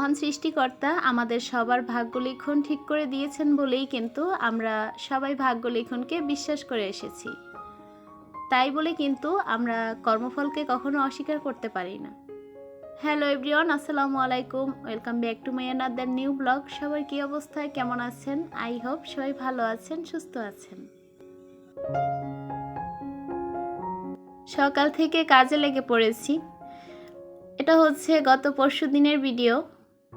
মহান সৃষ্টিকর্তা আমাদের সবার ভাগ্য লিখন ঠিক করে দিয়েছেন বলেই কিন্তু আমরা সবাই ভাগ্য লিখনকে বিশ্বাস করে এসেছি। তাই বলে কিন্তু আমরা কর্মফলকে কখনো অস্বীকার করতে পারি না। হ্যালো এভরিওয়ান, আসসালামু আলাইকুম। Welcome back to my another new blog. সবার কী অবস্থায়? কেমন আছেন? আই হোপ সবাই ভালো আছেন, সুস্থ আছেন। সকাল থেকে কাজে লেগে পড়েছি। এটা হচ্ছে গত পরশু দিনের ভিডিও।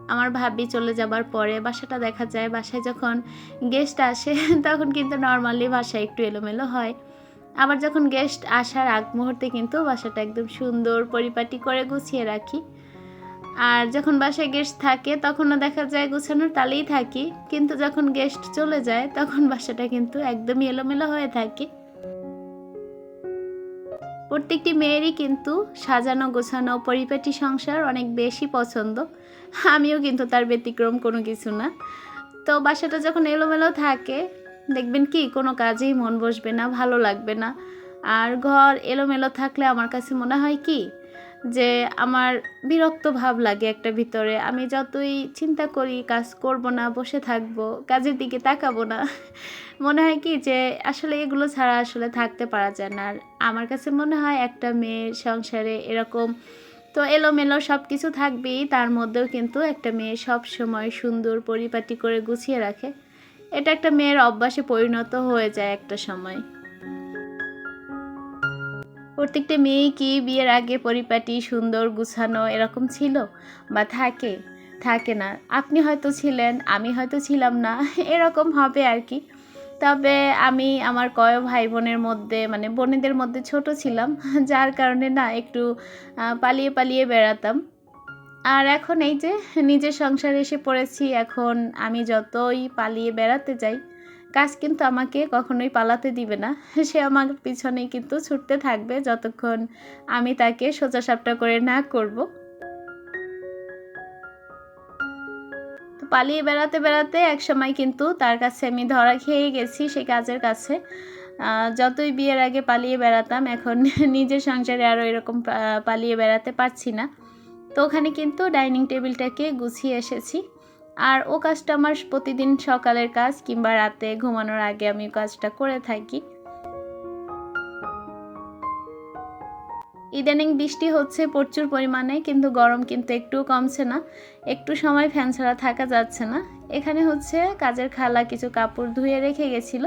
আমার ভাবি চলে যাবার পরে বাসাটা দেখা যায়, বাসায় যখন গেস্ট আসে, তখন কিন্তু নর্মালি বাসা একটু এলোমেলো হয়। আবার যখন গেস্ট আসার আগ মুহূর্তে কিন্তু বাসাটা একদম সুন্দর পরিপাটি করে গুছিয়ে রাখি। আর যখন বাসায় গেস্ট থাকে, তখনও দেখা যায় গুছানোর তালেই থাকি। কিন্তু যখন গেস্ট চলে যায়, তখন বাসাটা কিন্তু একদমই এলোমেলো হয়ে থাকে। প্রত্যেকটি মেয়েরই কিন্তু সাজানো, গোছানো, পরিপাটি সংসার অনেক বেশি পছন্দ। আমিও কিন্তু তার ব্যতিক্রম কোনো কিছু না। তো বাসাটা যখন এলোমেলো থাকে, দেখবেন কি, কোনো কাজেই মন বসবে না, ভালো লাগবে না। আর ঘর এলোমেলো থাকলে আমার কাছে মনে হয় কি যে আমার বিরক্ত ভাব লাগে একটা ভিতরে। আমি যতই চিন্তা করি, কাজ করব না, বসে থাকব, কাজের দিকে তাকাবো না, মনে হয় কি যে আসলে এগুলো ছাড়া আসলে থাকতে পারা যায় না। আর আমার কাছে মনে হয় একটা মেয়ের সংসারে এরকম তো এলোমেলো সব কিছু থাকবেই, তার মধ্যেও কিন্তু একটা মেয়ে সব সময় সুন্দর, পরিপাটি করে গুছিয়ে রাখে। এটা একটা মেয়ের অভ্যাসে পরিণত হয়ে যায় একটা সময়। প্রত্যেকটা মেয়ে কি বিয়ের আগে পরিপাটি, সুন্দর, গুছানো এরকম ছিল? বা থাকে? থাকে না। আপনি হয়তো ছিলেন, আমি হয়তো ছিলাম না। এরকম হবে আর কি। তবে আমি আমার কয় ভাই বোনের মধ্যে মানে বোনেদের মধ্যে ছোট ছিলাম, যার কারণে না একটু পালিয়ে পালিয়ে বেড়াতাম। আর এখন এই যে, নিজের সংসারে এসে পড়েছি, এখন আমি যতই পালিয়ে বেড়াতে যাই কাজ কিন্তু আমাকে কখনোই পালাতে দিবে না। সে আমার পিছনেই কিন্তু ছুটতে থাকবে যতক্ষণ আমি তাকে সোজা সাপটা করে না করব। তো পালিয়ে বেড়াতে বেড়াতে এক সময় কিন্তু তার কাছে আমি ধরা খেয়ে গেছি সেই কাজের কাছে। যতই বিয়ের আগে পালিয়ে বেড়াতাম, এখন নিজের সংসারে আরও এরকম পালিয়ে বেড়াতে পারছি না। তো ওখানে কিন্তু ডাইনিং টেবিলটাকে গুছিয়ে এসেছি। আর ও কাজটা আমার প্রতিদিন সকালের কাজ কিংবা রাতে ঘুমানোর আগে আমি কাজটা করে থাকি। ইদানিং বৃষ্টি হচ্ছে প্রচুর পরিমাণে, কিন্তু গরম কিন্তু একটু কমছে না। একটু সময় ফ্যান ছাড়া থাকা যাচ্ছে না। এখানে হচ্ছে কাজের খালা কিছু কাপড় ধুয়ে রেখে গেছিল।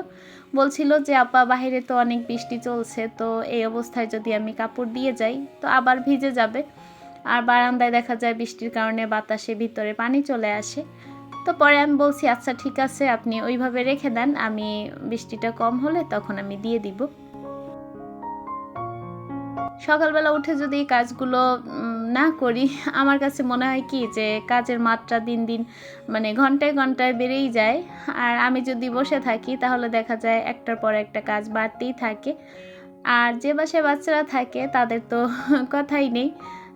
বলছিল যে, আপা বাইরে তো অনেক বৃষ্টি চলছে, তো এই অবস্থায় যদি আমি কাপড় দিয়ে যাই, তো আবার ভিজে যাবে। আর বারান্দায় দেখা যায় বৃষ্টির কারণে বাতাসে ভিতরে পানি চলে আসে। তো পরে আমি বলছি আচ্ছা ঠিক আছে, আপনি ওইভাবে রেখে দেন, আমি বৃষ্টিটা কম হলে তখন আমি দিয়ে দিব। সকালবেলা উঠে যদি কাজগুলো না করি, আমার কাছে মনে হয় কি যে কাজের মাত্রা দিন দিন মানে ঘন্টায় ঘন্টায় বেড়েই যায়। আর আমি যদি বসে থাকি, তাহলে দেখা যায় একটার পর একটা কাজ বাড়তেই থাকে। আর যে বাসায় বাচ্চারা থাকে, তাদের তো কথাই নেই।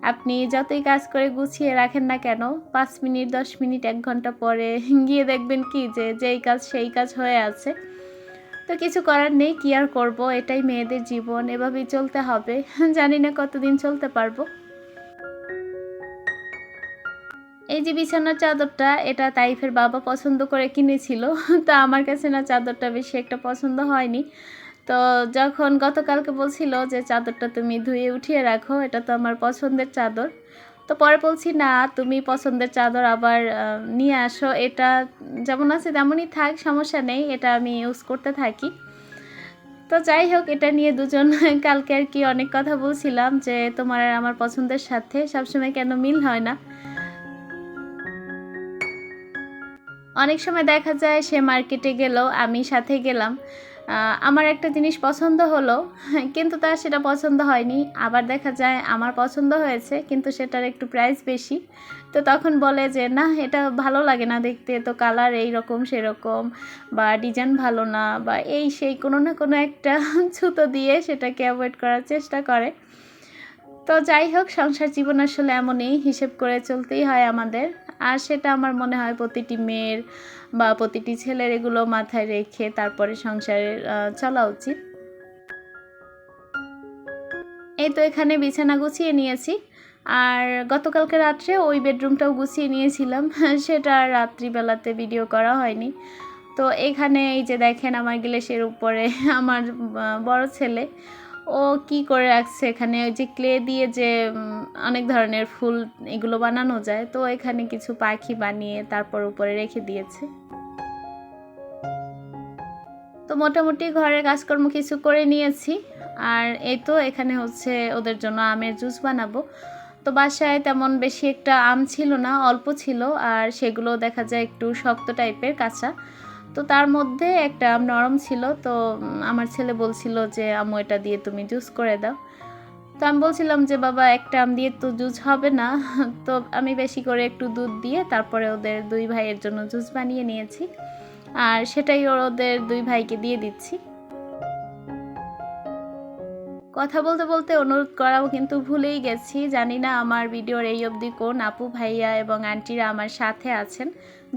আপনি যতই কাজ করে গুছিয়ে রাখেন না কেন, পাঁচ মিনিট, দশ মিনিট, এক ঘণ্টা পরে গিয়ে দেখবেন কি যে যেই কাজ সেই কাজ হয়ে আছে। তো কিছু করার নেই, কি আর করব? এটাই মেয়েদের জীবন, এভাবেই চলতে হবে। জানি না কতদিন চলতে পারব। এই যে বিছানার চাদরটা, এটা তাইফের বাবা পছন্দ করে কিনেছিল। তো আমার কাছে না, চাদরটা বেশি একটা পছন্দ হয়নি। তো যখন গতকালকে বলছিল যে চাদরটা তুমি ধুয়ে উঠিয়ে রাখো, এটা তো আমার পছন্দের চাদর। তো পরে বলছি, না, তুমি পছন্দের চাদর আবার নিয়ে আসো। এটা যেমন আছে তেমনই থাক, সমস্যা নেই, এটা আমি ইউজ করতে থাকি। তো যাই হোক, এটা নিয়ে দুজন কালকে আর কি অনেক কথা বলছিলাম যে তোমার আর আমার পছন্দের সাথে, সবসময় কেন মিল হয় না। অনেক সময় দেখা যায় সে মার্কেটে গেল, আমি সাথে গেলাম। আমার একটা জিনিস পছন্দ হলো, কিন্তু তার সেটা পছন্দ হয়নি। আবার দেখা যায় আমার পছন্দ হয়েছে, কিন্তু সেটার একটু প্রাইস বেশি। তো তখন বলে যে, না, এটা ভালো লাগে না দেখতে, তো কালার এই রকম, সেরকম, বা ডিজাইন ভালো না। বা এই সেই কোনো না কোনো একটা ছুতো দিয়ে সেটাকে অ্যাভয়েড করার চেষ্টা করে। তো যাই হোক, সংসার জীবন আসলে এমনই, হিসেব করে চলতেই হয় আমাদের। আর সেটা আমার মনে হয় প্রতিটি মেয়ের বা প্রতিটি ছেলের এগুলো মাথায় রেখে তারপরে সংসারে চলা উচিত। এই তো এখানে বিছানা গুছিয়ে নিয়েছি। আর গতকালকে রাত্রে ওই বেডরুমটাও গুছিয়ে নিয়েছিলাম। সেটা রাত্রিবেলাতে ভিডিও করা হয়নি। তো এখানে এই যে দেখেন, আমার গ্লেসের উপরে আমার বড় ছেলে। ও কি করে রাখছে? এখানে ওই যে ক্লে দিয়ে যে অনেক ধরনের ফুল এগুলো বানানো যায়। তো এখানে কিছু পাখি বানিয়ে তারপর উপরে রেখে দিয়েছে। তো মোটামুটি ঘরের কাজকর্ম কিছু করে নিয়েছি। আর এই তো এখানে হচ্ছে ওদের জন্য আমের জুস বানাবো। তো বাসায় তেমন বেশি একটা আম ছিল না, অল্প ছিল। আর সেগুলো দেখা যায় একটু শক্ত টাইপের কাঁচা। তো তার মধ্যে একটা নরম ছিল, তো আমার ছেলে বলছিল যে আমু এটা দিয়ে তুমি জুস করে দাও। তো আমি বলছিলাম যে, বাবা, একটা আম দিয়ে তো জুস হবে না। তো আমি বেশি করে একটু দুধ দিয়ে তারপরে ওদের দুই ভাইয়ের জন্য জুস বানিয়ে নিয়েছি। আর সেটাই ওদের দুই ভাইকে দিয়ে দিচ্ছি। কথা বলতে বলতে অনুরোধ করাও কিন্তু ভুলেই গেছি। জানি না আমার ভিডিওর এই অবধি কোন আপু ভাইয়া এবং আন্টিরা আমার সাথে আছেন।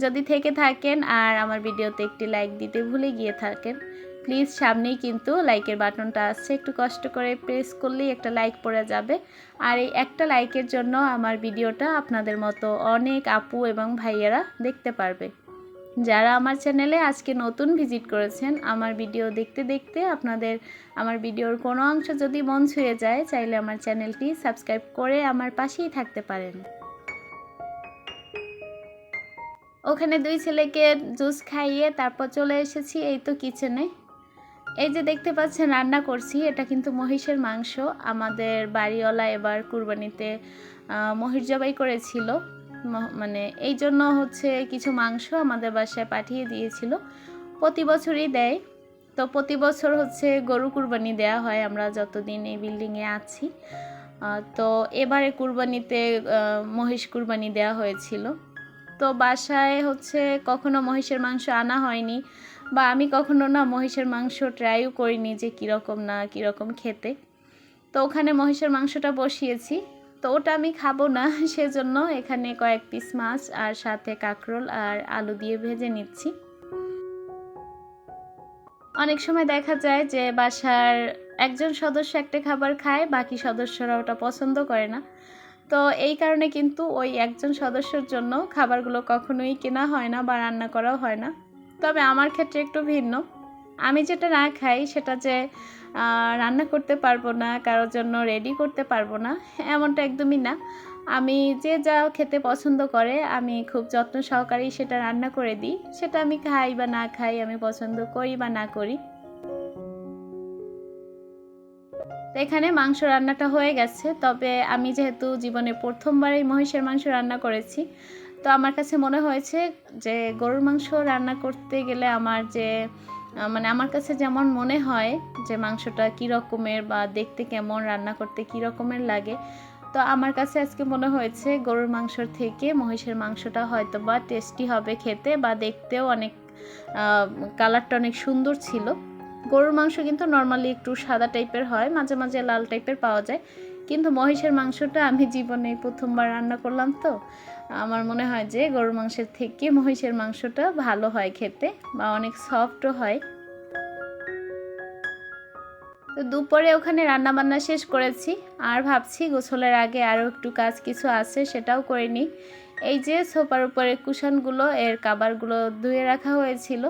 যদি থেকে থাকেন আর আমার ভিডিওতে একটি লাইক দিতে ভুলে গিয়ে থাকেন প্লিজ সামনেই কিন্তু লাইকের বাটনটা আসছে একটু কষ্ট করে প্রেস করলেই একটা লাইক পড়ে যাবে। আর এই একটা লাইকের জন্য আমার ভিডিওটা আপনাদের মতো অনেক আপু এবং ভাইয়েরা দেখতে পারবে। যারা আমার চ্যানেলে আজকে নতুন ভিজিট করেছেন, আমার ভিডিও দেখতে দেখতে আপনাদের, আমার ভিডিওর কোনো অংশ যদি মন ছুঁয়ে যায়, চাইলে আমার চ্যানেলটি সাবস্ক্রাইব করে আমার পাশেই থাকতে পারেন। ওখানে দুই ছেলেকে জুস খাইয়ে তারপর চলে এসেছি এই তো কিচেনে এই যে দেখতে পাচ্ছেন, রান্না করছি। এটা কিন্তু মহিষের মাংস। আমাদের বাড়িওয়ালা এবার কুরবানিতে মহিষ জবাই করেছিল। মানে এই জন্য হচ্ছে কিছু মাংস আমাদের বাসায় পাঠিয়ে দিয়েছিল। প্রতি বছরই দেয়। তো প্রতি বছর হচ্ছে গরু কুরবানি দেয়া হয়। আমরা যতদিন এই বিল্ডিংয়ে আছি। তো এবারে কুরবানিতে মহিষ কুরবানি দেয়া হয়েছিল। তো বাসায় হচ্ছে কখনো মহিষের মাংস আনা হয়নি বা আমি কখনো না মহিষের মাংস ট্রাইও করিনি যে কীরকম না কীরকম খেতে। তো ওখানে মহিষের মাংসটা বসিয়েছি। তো ওটা আমি খাব না, সেজন্য এখানে কয়েক পিস মাছ আর সাথে কাঁকরোল আর আলু দিয়ে ভেজে নিচ্ছি। অনেক সময় দেখা যায় যে বাসার একজন সদস্য একটা খাবার খায়, বাকি সদস্যরা ওটা পছন্দ করে না। তো এই কারণে কিন্তু ওই একজন সদস্যর জন্য খাবারগুলো কখনোই কেনা হয় না বা রান্না করাও হয় না। তবে আমার ক্ষেত্রে একটু ভিন্ন। আমি যেটা না খাই সেটা যে রান্না করতে পারব না, কারোর জন্য রেডি করতে পারব না, এমনটা একদমই না। আমি যে যা খেতে পছন্দ করে, আমি খুব যত্ন সহকারেই সেটা রান্না করে দিই। সেটা আমি খাই বা না খাই, আমি পছন্দ করি বা না করি। তো এখানে মাংস রান্নাটা হয়ে গেছে। তবে আমি যেহেতু জীবনে প্রথমবার এই মহিষের মাংস রান্না করেছি, তো আমার কাছে মনে হয়েছে যে, গরুর মাংস রান্না করতে গেলে আমার যে মানে আমার কাছে যেমন মনে হয় যে মাংসটা কী রকমের বা দেখতে কেমন, রান্না করতে কী রকমের লাগে, তো আমার কাছে আজকে মনে হয়েছে গরুর মাংসর থেকে মহিষের মাংসটা হয়তো বা টেস্টি হবে খেতে বা দেখতেও অনেক কালারটা অনেক সুন্দর ছিল। গরুর মাংস কিন্তু নর্মালি একটু সাদা টাইপের হয়, মাঝে মাঝে লাল টাইপের পাওয়া যায়। কিন্তু মহিষের মাংসটা আমি জীবনে প্রথমবার রান্না করলাম তো। আমার মনে হয় যে গরুর মাংসের থেকে মহিষের মাংসটা ভালো হয় খেতে বা অনেক সফটও হয়। তো দুপুরে ওখানে রান্না বান্না শেষ করেছি আর ভাবছি গোসলের আগে আরও একটু কাজ কিছু আছে সেটাও করে নিই। এই যে সোফার উপরে কুশনগুলো, এর কাবারগুলো ধুয়ে রাখা হয়েছিল।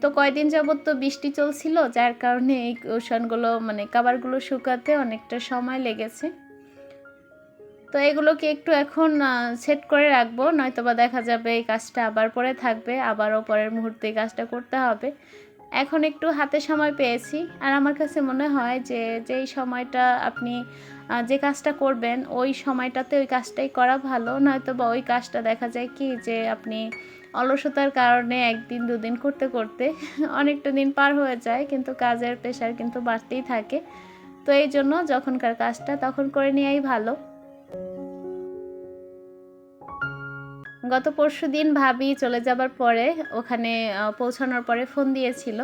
তো কয়দিন যাবত তো বৃষ্টি চলছিল, যার কারণে এই কুশনগুলো মানে কাবারগুলো শুকাতে অনেকটা সময় লেগেছে। তো এগুলোকে একটু এখন সেট করে রাখব নয়তো বা দেখা যাবে এই কাজটা আবার পরে থাকবে, আবারও পরের মুহূর্তে কাজটা করতে হবে। এখন একটু হাতে সময় পেয়েছি, আর আমার কাছে মনে হয় যে, যেই সময়টা আপনি যে কাজটা করবেন, ওই সময়টাতে ওই কাজটাই করা ভালো নয়তো বা ওই কাজটা দেখা যায় কি যে আপনি অলসতার কারণে একদিন, দুদিন করতে করতে অনেকটা দিন পার হয়ে যায়, কিন্তু কাজের প্রেশার কিন্তু বাড়তেই থাকে। তো এই জন্য যখনকার কাজটা তখন করে নেওয়াই ভালো। গত পরশু দিন ভাবি চলে যাবার পরে, ওখানে পৌঁছানোর পরে ফোন দিয়েছিল।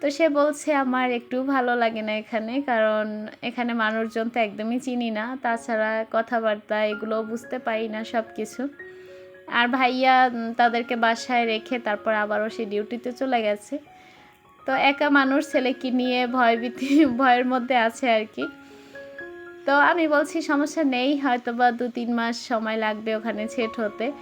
তো সে বলছে, আমার একটু ভালো লাগে না এখানে, কারণ এখানে মানুষজন তো একদমই চিনি না। তাছাড়া কথাবার্তা এগুলো বুঝতে পারি না সব কিছু আর ভাইয়া তাদেরকে বাসায় রেখে তারপর আবারও সে ডিউটিতে চলে গেছে। তো একা মানুষ, ছেলেকে নিয়ে ভয়ভীতি, ভয়ের মধ্যে আছে আর কি। তো আমি বলছি, সমস্যা নেই হয়তো বা দু তিন মাস সময় লাগবে ওখানে সেট হতে।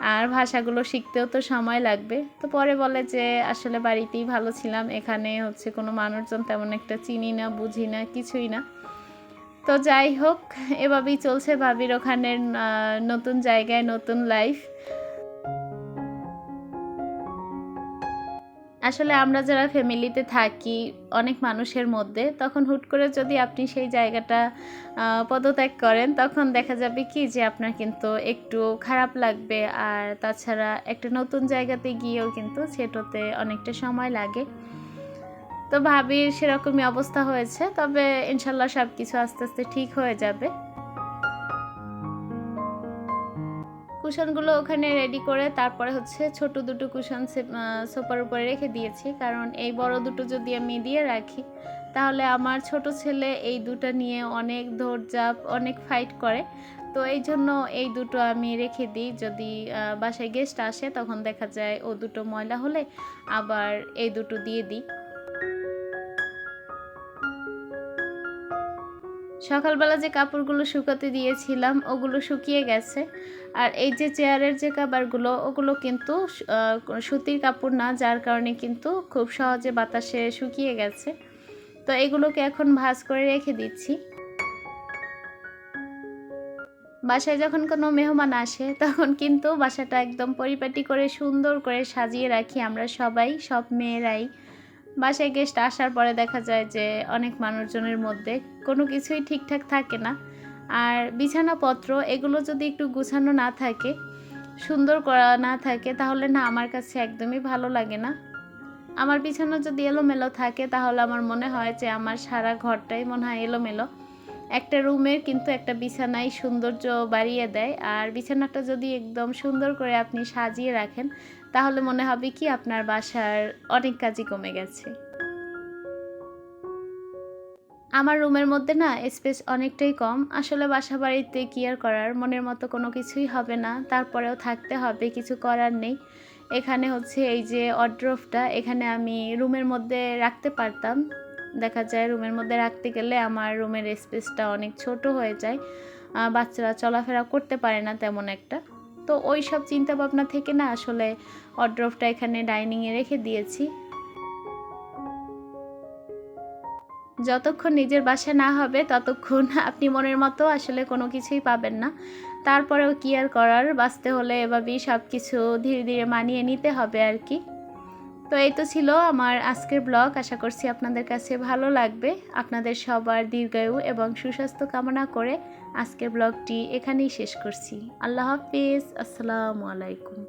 আর ভাষাগুলো শিখতেও তো সময় লাগবে। তো পরে বলে যে, আসলে বাড়িতেই ভালো ছিলাম। এখানে হচ্ছে কোনো মানুষজন তেমন একটা চিনি না, বুঝি না, কিছুই না। তো যাই হোক, এভাবেই চলছে ভাবির ওখানের নতুন জায়গায়, নতুন লাইফ আসলে আমরা যারা ফ্যামিলিতে থাকি অনেক মানুষের মধ্যে, তখন হুট করে যদি আপনি সেই জায়গাটা পদত্যাগ করেন, তখন দেখা যাবে কি যে আপনার কিন্তু একটু খারাপ লাগবে। আর তাছাড়া একটা নতুন জায়গাতে গিয়েও কিন্তু সেট হতে অনেকটা সময় লাগে। তো ভাবির সেরকমই অবস্থা হয়েছে, তবে ইনশাল্লাহ সব কিছু আস্তে আস্তে ঠিক হয়ে যাবে। কুশনগুলো ওখানে রেডি করে তারপরে হচ্ছে ছোট দুটো কুশন সোফার উপরে রেখে দিয়েছি, কারণ এই বড় দুটো যদি আমি দিয়ে রাখি, তাহলে আমার ছোট ছেলে এই দুটো নিয়ে অনেক দৌড়ঝাঁপ, অনেক ফাইট করে। তো এই জন্য এই দুটো আমি রেখে দিই, যদি বাসায় গেস্ট আসে, তখন দেখা যায় ও দুটো ময়লা হলে আবার এই দুটো দিয়ে দিই। সকালবেলা যে কাপড়গুলো শুকাতে দিয়েছিলাম, ওগুলো শুকিয়ে গেছে। আর এই যে চেয়ারের যে কাবারগুলো, ওগুলো কিন্তু সুতির কাপড় না, যার কারণে কিন্তু খুব সহজে বাতাসে শুকিয়ে গেছে। তো এগুলোকে এখন ভাঁজ করে রেখে দিচ্ছি। বাসায় যখন কোনো মেহমান আসে, তখন কিন্তু বাসাটা একদম পরিপাটি করে সুন্দর করে সাজিয়ে রাখি আমরা সবাই, সব মেয়েরাই। বাসায় গেস্ট আসার পরে দেখা যায় যে অনেক মানুষজনের মধ্যে কোনো কিছুই ঠিকঠাক থাকে না। আর বিছানাপত্র এগুলো যদি একটু গুছানো না থাকে, সুন্দর করা না থাকে, তাহলে না আমার কাছে একদমই ভালো লাগে না। আমার বিছানা যদি এলোমেলো থাকে, তাহলে আমার মনে হয় যে আমার সারা ঘরটাই মনে হয় এলোমেলো। একটা রুমের কিন্তু একটা বিছানাই সৌন্দর্য বাড়িয়ে দেয়, আর বিছানাটা যদি একদম সুন্দর করে আপনি সাজিয়ে রাখেন তাহলে মনে হবে কি আপনার বাসার অনেক কাজই কমে গেছে। আমার রুমের মধ্যে না স্পেস অনেকটাই কম। আসলে বাসা বাড়িতে কি আর করার মনের মতো কোনো কিছুই হবে না। তারপরেও থাকতে হবে, কিছু করার নেই। এখানে হচ্ছে এই যে অড্রফটা এখানে আমি রুমের মধ্যে রাখতে পারতাম। দেখা যায় রুমের মধ্যে রাখতে গেলে আমার রুমের স্পেসটা অনেক ছোট হয়ে যায়। বাচ্চারা চলাফেরা করতে পারে না তেমন একটা। তো ওই সব চিন্তা ভাবনা থেকে না আসলে অড্রফটা এখানে ডাইনিংয়ে রেখে দিয়েছি। যতক্ষণ নিজের বাসা না হবে, ততক্ষণ আপনি মনের মতো আসলে কোনো কিছুই পাবেন না। তারপরেও কি আর করার? বাঁচতে হলে এভাবেই সব কিছু ধীরে ধীরে মানিয়ে নিতে হবে আর কি। তো এই তো ছিল আমার আজকের ব্লগ। আশা করছি আপনাদের কাছে ভালো লাগবে। আপনাদের সবার দীর্ঘায়ু এবং সুস্বাস্থ্য কামনা করে আজকের ব্লগটি এখানেই শেষ করছি। আল্লাহ হাফিজ। আসসালামু আলাইকুম।